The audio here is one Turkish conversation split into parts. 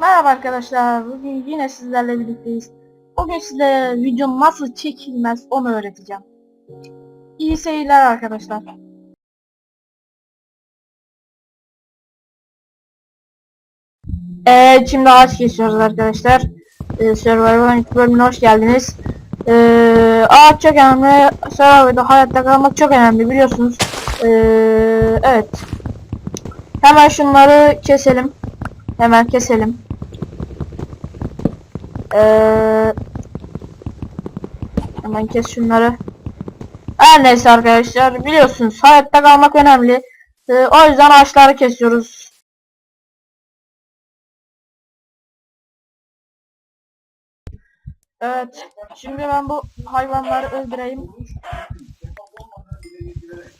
Merhaba arkadaşlar. Bugün yine sizlerle birlikteyiz. Bugün size video nasıl çekilmez onu öğreteceğim. İyi seyirler arkadaşlar. Evet şimdi ağaç kesiyoruz arkadaşlar. Ee, Survivor'ın ilk bölümüne hoş geldiniz. Ee, ağaç çok önemli. Survivor'da hayatta kalmak çok önemli biliyorsunuz. Ee, evet. Hemen şunları keselim. Hemen keselim. Ee, hemen kes şunları. Her neyse arkadaşlar biliyorsunuz hayatta kalmak önemli. Ee, o yüzden ağaçları kesiyoruz. Evet. Şimdi ben bu hayvanları öldüreyim.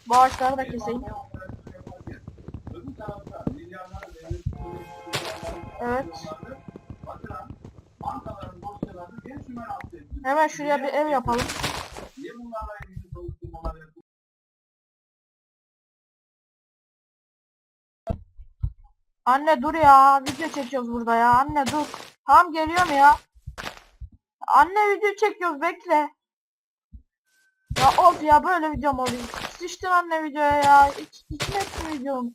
Bu ağaçları da keseyim. Evet. Hemen şuraya bir ev yapalım. Anne dur ya. Video çekiyoruz burada ya. Anne dur. Tamam geliyorum ya. Anne video çekiyoruz bekle. Ya of ya böyle videom oluyor. Sıçtın anne videoya ya. İç, içine etsin videom.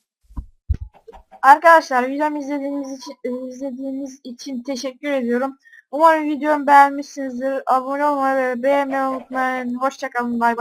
Arkadaşlar videomu izlediğiniz için izlediğiniz için teşekkür ediyorum. Umarım videomu beğenmişsinizdir. Abone olmayı ve beğenmeyi unutmayın. Hoşçakalın. Bay bay.